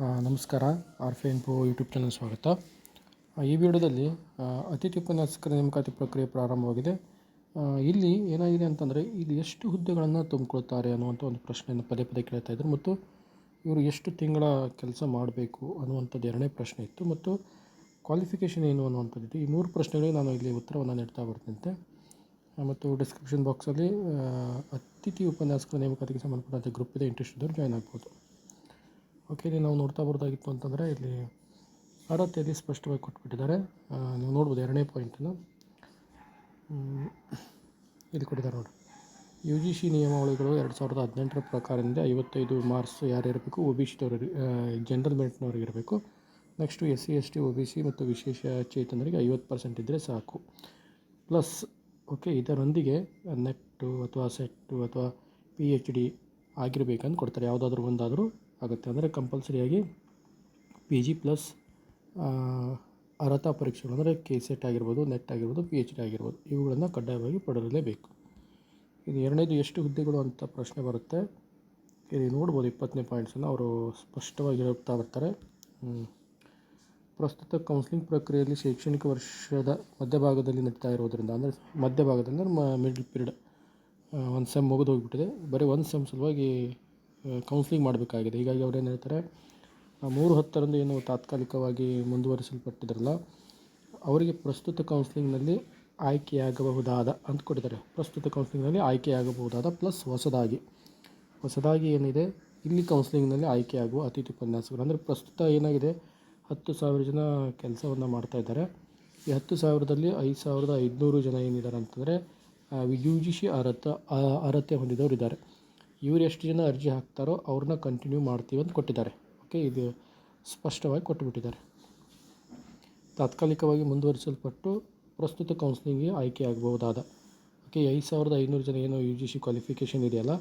ನಮಸ್ಕಾರ, ಆರ್ಫೆ info YouTube channel ಸ್ವಾಗತ. ಈ ವಿಡಿಯೋದಲ್ಲಿ ಅತಿಥಿ ಉಪನ್ಯಾಸಕರ ನೇಮಕಾತಿ ಪ್ರಕ್ರಿಯೆ ಪ್ರಾರಂಭವಾಗಿದೆ. ಇಲ್ಲಿ ಏನಾಗಿದೆ ಅಂತಂದರೆ, ಇಲ್ಲಿ ಎಷ್ಟು ಹುದ್ದೆಗಳನ್ನು ತುಂಬಿಕೊಳ್ತಾರೆ ಅನ್ನುವಂಥ ಒಂದು ಪ್ರಶ್ನೆಯನ್ನು ಪದೇ ಪದೇ ಕೇಳ್ತಾ ಇದ್ದರು ಮತ್ತು ಇವರು ಎಷ್ಟು ತಿಂಗಳ ಕೆಲಸ ಮಾಡಬೇಕು ಅನ್ನುವಂಥದ್ದು ಎರಡನೇ ಪ್ರಶ್ನೆ ಇತ್ತು. ಮತ್ತು ಕ್ವಾಲಿಫಿಕೇಷನ್ ಏನು ಅನ್ನುವಂಥದ್ದು ಈ ಮೂರು ಪ್ರಶ್ನೆಗಳಿಗೆ ನಾನು ಇಲ್ಲಿ ಉತ್ತರವನ್ನು ನೀಡ್ತಾ ಬರ್ತಿದ್ದೆ ಮತ್ತು ಡಿಸ್ಕ್ರಿಪ್ಷನ್ ಬಾಕ್ಸಲ್ಲಿ ಅತಿಥಿ ಉಪನ್ಯಾಸಕರ ನೇಮಕಾತಿಗೆ ಸಂಬಂಧಪಟ್ಟಂತೆ ಗ್ರೂಪ್ ಇದೆ. ಇಂಟ್ರೆಸ್ಟ್ ಇದ್ದವರು ಜಾಯ್ನ್ ಆಗ್ಬೋದು. ಓಕೆ, ಇಲ್ಲಿ ನಾವು ನೋಡ್ತಾ ಬರೋದಾಗಿತ್ತು ಅಂತಂದರೆ ಇಲ್ಲಿ ಅರ್ಹತೆಯಲ್ಲಿ ಸ್ಪಷ್ಟವಾಗಿ ಕೊಟ್ಬಿಟ್ಟಿದ್ದಾರೆ. ನೀವು ನೋಡ್ಬೋದು ಎರಡನೇ ಪಾಯಿಂಟನ್ನು ಇಲ್ಲಿ ಕೊಟ್ಟಿದ್ದಾರೆ ನೋಡಿ. ಯು ಜಿ ಸಿ ನಿಯಮಾವಳಿಗಳು ಎರಡು ಸಾವಿರದ ಹದಿನೆಂಟರ ಪ್ರಕಾರದಿಂದ ಐವತ್ತೈದು ಮಾರ್ಕ್ಸ್ ಯಾರು ಇರಬೇಕು ಒ ಬಿ ಸಿದವರು ಜನರಲ್ ಮೆರಿಟ್ನವ್ರಿಗೆ ಇರಬೇಕು next S C, S T, O B C ಮತ್ತು ವಿಶೇಷ ಚೇತನರಿಗೆ ಐವತ್ತು ಪರ್ಸೆಂಟ್ ಇದ್ದರೆ ಸಾಕು. ಪ್ಲಸ್ ಓಕೆ, ಇದರೊಂದಿಗೆ ನೆಟ್ಟು ಅಥವಾ ಸೆಟ್ಟು ಅಥವಾ ಪಿ ಎಚ್ ಡಿ ಆಗಿರಬೇಕಂತ ಕೊಡ್ತಾರೆ. ಯಾವುದಾದ್ರೂ ಒಂದಾದರೂ ಆಗುತ್ತೆ. ಅಂದರೆ ಕಂಪಲ್ಸರಿಯಾಗಿ ಪಿ ಜಿ ಪ್ಲಸ್ ಅರ್ಹತಾ ಪರೀಕ್ಷೆಗಳು ಅಂದರೆ ಕೆ ಸೆಟ್ ಆಗಿರ್ಬೋದು ನೆಟ್ ಆಗಿರ್ಬೋದು ಪಿ ಎಚ್ ಡಿ ಆಗಿರ್ಬೋದು, ಇವುಗಳನ್ನು ಕಡ್ಡಾಯವಾಗಿ ಪಡೆಯಲೇಬೇಕು ಇದು ಎರಡನೇದು ಎಷ್ಟು ಹುದ್ದೆಗಳು ಅಂತ ಪ್ರಶ್ನೆ ಬರುತ್ತೆ. ಇಲ್ಲಿ ನೋಡ್ಬೋದು ಇಪ್ಪತ್ತನೇ ಪಾಯಿಂಟ್ಸನ್ನು ಅವರು ಸ್ಪಷ್ಟವಾಗಿ ಹೇಳ್ತಾ ಬರ್ತಾರೆ. ಪ್ರಸ್ತುತ ಕೌನ್ಸಿಲಿಂಗ್ ಪ್ರಕ್ರಿಯೆಯಲ್ಲಿ ಶೈಕ್ಷಣಿಕ ವರ್ಷದ ಮಧ್ಯಭಾಗದಲ್ಲಿ ನಡೀತಾ ಇರೋದರಿಂದ, ಅಂದರೆ ಮಧ್ಯಭಾಗದಲ್ಲಿ ಮಿಡ್ಲ್ ಪೀರಿಯಡ್ ಒಂದು ಸೆಮ್ ಮುಗಿದು ಹೋಗಿಬಿಟ್ಟಿದೆ. ಬರೀ ಒಂದು ಸೆಮ್ ಸಲುವಾಗಿ ಕೌನ್ಸಿಲಿಂಗ್ ಮಾಡಬೇಕಾಗಿದೆ. ಹೀಗಾಗಿ ಅವ್ರು ಏನು ಹೇಳ್ತಾರೆ ಮೂರು ಹತ್ತರಂದು ಏನು ತಾತ್ಕಾಲಿಕವಾಗಿ ಮುಂದುವರಿಸಲ್ಪಟ್ಟಿದ್ರಲ್ಲ, ಅವರಿಗೆ ಪ್ರಸ್ತುತ ಕೌನ್ಸಿಲಿಂಗ್ನಲ್ಲಿ ಆಯ್ಕೆಯಾಗಬಹುದಾದ ಅಂತ ಕೊಟ್ಟಿದ್ದಾರೆ. ಪ್ರಸ್ತುತ ಕೌನ್ಸಿಲಿಂಗ್ನಲ್ಲಿ ಆಯ್ಕೆಯಾಗಬಹುದಾದ ಪ್ಲಸ್ ಹೊಸದಾಗಿ. ಹೊಸದಾಗಿ ಏನಿದೆ? ಇಲ್ಲಿ ಕೌನ್ಸಿಲಿಂಗ್ನಲ್ಲಿ ಆಯ್ಕೆಯಾಗುವ ಅತಿಥಿ ಉಪನ್ಯಾಸಕರು ಅಂದರೆ ಪ್ರಸ್ತುತ ಏನಾಗಿದೆ? ಹತ್ತು ಸಾವಿರ ಜನ ಕೆಲಸವನ್ನು ಮಾಡ್ತಾ ಇದ್ದಾರೆ. ಈ ಹತ್ತು ಸಾವಿರದಲ್ಲಿ ಐದು ಸಾವಿರದ ಐದುನೂರು ಜನ ಏನಿದ್ದಾರೆ ಅಂತಂದರೆ ಯು ಜಿ ಸಿ ಅರ್ಹತೆ ಹೊಂದಿದವರು ಇದ್ದಾರೆ ಇವರು ಎಷ್ಟು ಜನ ಅರ್ಜಿ ಹಾಕ್ತಾರೋ ಅವ್ರನ್ನ ಕಂಟಿನ್ಯೂ ಮಾಡ್ತೀವಿ ಅಂತ ಕೊಟ್ಟಿದ್ದಾರೆ. ಓಕೆ ಇದು ಸ್ಪಷ್ಟವಾಗಿ ಕೊಟ್ಟುಬಿಟ್ಟಿದ್ದಾರೆ. ತಾತ್ಕಾಲಿಕವಾಗಿ ಮುಂದುವರಿಸಲ್ಪಟ್ಟು ಪ್ರಸ್ತುತ ಕೌನ್ಸಿಲಿಂಗ್ಗೆ ಆಯ್ಕೆಯಾಗಬಹುದಾದ ಓಕೆ ಐದು ಸಾವಿರದ ಐನೂರು ಜನ ಏನೋ ಯು ಜಿ ಸಿ ಕ್ವಾಲಿಫಿಕೇಷನ್ ಇದೆಯಲ್ಲ,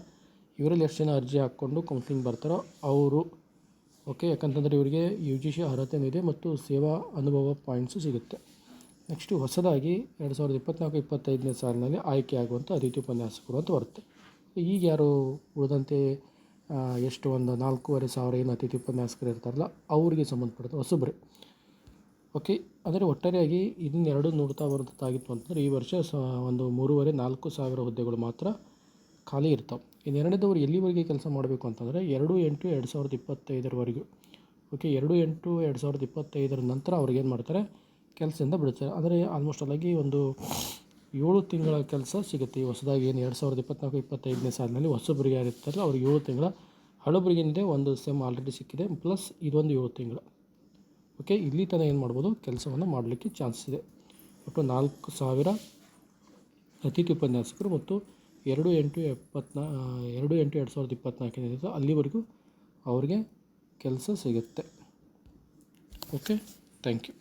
ಇವರಲ್ಲಿ ಎಷ್ಟು ಜನ ಅರ್ಜಿ ಹಾಕ್ಕೊಂಡು ಕೌನ್ಸಿಲಿಂಗ್ ಬರ್ತಾರೋ ಅವರು ಓಕೆ ಯಾಕಂತಂದರೆ ಇವರಿಗೆ ಯು ಜಿ ಸಿ ಅರ್ಹತೆನೂ ಇದೆ ಮತ್ತು ಸೇವಾ ಅನುಭವ ಪಾಯಿಂಟ್ಸು ಸಿಗುತ್ತೆ. ನೆಕ್ಸ್ಟು ಹೊಸದಾಗಿ ಎರಡು ಸಾವಿರದ ಇಪ್ಪತ್ನಾಲ್ಕು, ಇಪ್ಪತ್ತೈದನೇ ಸಾಲಿನಲ್ಲಿ ಆಯ್ಕೆಯಾಗುವಂಥ ಅತಿಥಿ ಉಪನ್ಯಾಸಕರು ಅಂತ ಬರುತ್ತೆ. ಈಗ ಯಾರು ಉಳಿದಂತೆ ಎಷ್ಟು ಒಂದು ನಾಲ್ಕೂವರೆ ಸಾವಿರ ಏನು ಅತಿಥಿ ಉಪನ್ಯಾಸಕರು ಇರ್ತಾರಲ್ಲ, ಅವರಿಗೆ ಸಂಬಂಧಪಟ್ಟ ಹೊಸಬ್ರೆ. ಓಕೆ, ಅಂದರೆ ಒಟ್ಟಾರೆಯಾಗಿ ಇದನ್ನೆರಡು ನೋಡ್ತಾ ಬರೋದಾಗಿತ್ತು ಅಂತಂದರೆ ಈ ವರ್ಷ ಸ, ಒಂದು ಮೂರುವರೆ ನಾಲ್ಕು ಸಾವಿರ ಹುದ್ದೆಗಳು ಮಾತ್ರ ಖಾಲಿ ಇರ್ತಾವೆ. ಇನ್ನು ಎರಡನೇದವ್ರು ಎಲ್ಲಿವರೆಗೆ ಕೆಲಸ ಮಾಡಬೇಕು ಅಂತಂದರೆ ಎರಡು ಎಂಟು ಎರಡು ಸಾವಿರದ ಇಪ್ಪತ್ತೈದರವರೆಗೂ. ಓಕೆ, ಎರಡು ಎಂಟು ಎರಡು ಸಾವಿರದ ಇಪ್ಪತ್ತೈದರ ನಂತರ ಅವ್ರಿಗೆ ಏನು ಮಾಡ್ತಾರೆ ಕೆಲಸದಿಂದ ಬಿಡ್ತಾರೆ. ಅಂದರೆ ಆಲ್ಮೋಸ್ಟ್ ಅಲ್ಲಾಗಿ ಒಂದು ಏಳು ತಿಂಗಳ ಕೆಲಸ ಸಿಗುತ್ತೆ. ಹೊಸದಾಗಿ ಏನು ಎರಡು ಸಾವಿರದ ಇಪ್ಪತ್ನಾಲ್ಕು, ಇಪ್ಪತ್ತೈದನೇ ಸಾಲಿನಲ್ಲಿ ಹೊಸಬರಿಗೆ ಯಾರಿರ್ತಾರಲ್ಲ, ಅವ್ರಿಗೆ ಏಳು ತಿಂಗಳ, ಹಳಬರಿಗೆ ಏನಿದೆ, ಒಂದು ಸೆಮ್ ಆಲ್ರೆಡಿ ಸಿಕ್ಕಿದೆ ಪ್ಲಸ್ ಇದೊಂದು ಏಳು ತಿಂಗಳು. ಓಕೆ ಇಲ್ಲಿ ತನಕ ಏನು ಮಾಡ್ಬೋದು? ಕೆಲಸವನ್ನು ಮಾಡಲಿಕ್ಕೆ ಚಾನ್ಸ್ ಇದೆ. ಒಟ್ಟು ನಾಲ್ಕು ಸಾವಿರ ಅತಿಥಿ ಉಪನ್ಯಾಸಕರು ಮತ್ತು ಎರಡು ಎಂಟು ಎಪ್ಪತ್ನಾ, ಎರಡು ಎಂಟು ಎರಡು ಸಾವಿರದ ಇಪ್ಪತ್ನಾಲ್ಕನೇ ಅಲ್ಲಿವರೆಗೂ ಅವ್ರಿಗೆ ಕೆಲಸ ಸಿಗುತ್ತೆ. Okay thank you